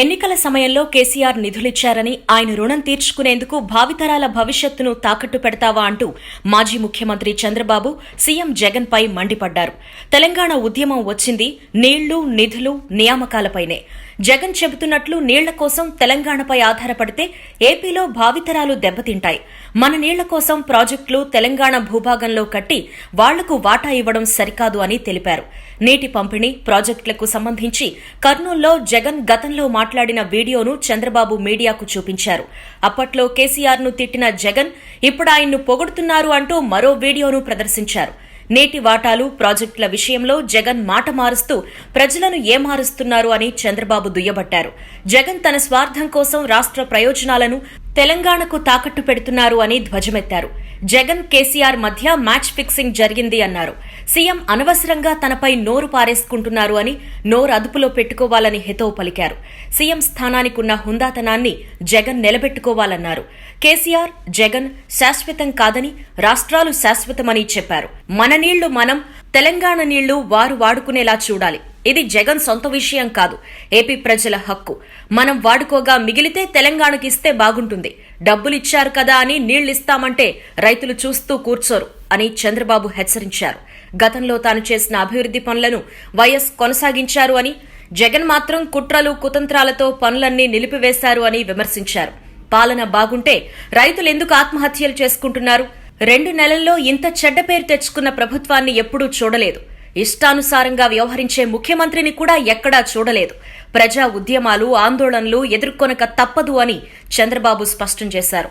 ఎన్నికల సమయంలో కేసీఆర్ నిధులిచ్చారని ఆయన రుణం తీర్చుకునేందుకు భావితరాల భవిష్యత్తును తాకట్టు పెడతావా అంటూ మాజీ ముఖ్యమంత్రి చంద్రబాబు సీఎం జగన్ పై మండిపడ్డారు. తెలంగాణ ఉద్యమం వచ్చింది నీళ్ళు నిధులు నియామకాలపైనే. జగన్ చెబుతున్నట్లు నీళ్ళ కోసం తెలంగాణపై ఆధారపడితే ఏపీలో భావితరాలు దెబ్బతింటాయి. మన నీళ్ళ కోసం ప్రాజెక్టులు తెలంగాణ భూభాగంలో కట్టి వాళ్ళకు వాటా ఇవ్వడం సరికాదు అని తెలిపారు. నీటి పంపిణీ ప్రాజెక్టులకు సంబంధించి కర్నూల్లో జగన్ గతంలో మాట్లాడిన వీడియోను చంద్రబాబు మీడియాకు చూపించారు. అప్పట్లో కేసీఆర్ను తిట్టిన జగన్ ఇప్పుడు ఆయన్ను పొగుడుతున్నారు అంటూ మరో వీడియోను ప్రదర్శించారు. నేటి వాటాలు ప్రాజెక్టుల విషయంలో జగన్ మాట మారుస్తూ ప్రజలను ఏమారుస్తున్నారు అని చంద్రబాబు దుయ్యబట్టారు. జగన్ తన స్వార్థం కోసం రాష్ట్ర ప్రయోజనాలను తెలంగాణకు తాకట్టు పెడుతున్నారు అని ధ్వజమెత్తారు. జగన్ కేసీఆర్ మధ్య మ్యాచ్ ఫిక్సింగ్ జరిగింది అన్నారు. సీఎం అనవసరంగా తనపై నోరు పారేసుకుంటున్నారు అని నోరు అదుపులో పెట్టుకోవాలని హితవు పలికారు. సీఎం స్థానానికున్న హుందాతనాన్ని జగన్ నిలబెట్టుకోవాలన్నారు. కేసీఆర్ జగన్ శాశ్వతం కాదని రాష్ట్రాలు శాశ్వతమని చెప్పారు. మన నీళ్ళు మనం తెలంగాణ నీళ్ళు వారు వాడుకునేలా చూడాలి. ఇది జగన్ సొంత విషయం కాదు. ఏపీ ప్రజల హక్కు. మనం వాడుకోగా మిగిలితే తెలంగాణకి ఇస్తే బాగుంటుంది. డబ్బులిచ్చారు కదా అని నీళ్ళిస్తామంటే రైతులు చూస్తూ కూర్చోరు అని చంద్రబాబు హెచ్చరించారు. గతంలో తాను చేసిన అభివృద్ధి పనులను వైఎస్ కొనసాగించారు అని జగన్ మాత్రం కుట్రలు కుతంత్రాలతో పనులన్నీ నిలిపివేశారు అని విమర్శించారు. పాలన బాగుంటే రైతులు ఎందుకు ఆత్మహత్యలు చేసుకుంటున్నారు? రెండు నెలల్లో ఇంత చెడ్డ పేరు తెచ్చుకున్న ప్రభుత్వాన్ని ఎప్పుడూ చూడలేదు. ఇష్టానుసారంగా వ్యవహరించే ముఖ్యమంత్రిని కూడా ఎక్కడా చూడలేదు. ప్రజా ఉద్యమాలు ఆందోళనలు ఎదుర్కొనక తప్పదు అని చంద్రబాబు స్పష్టం చేశారు.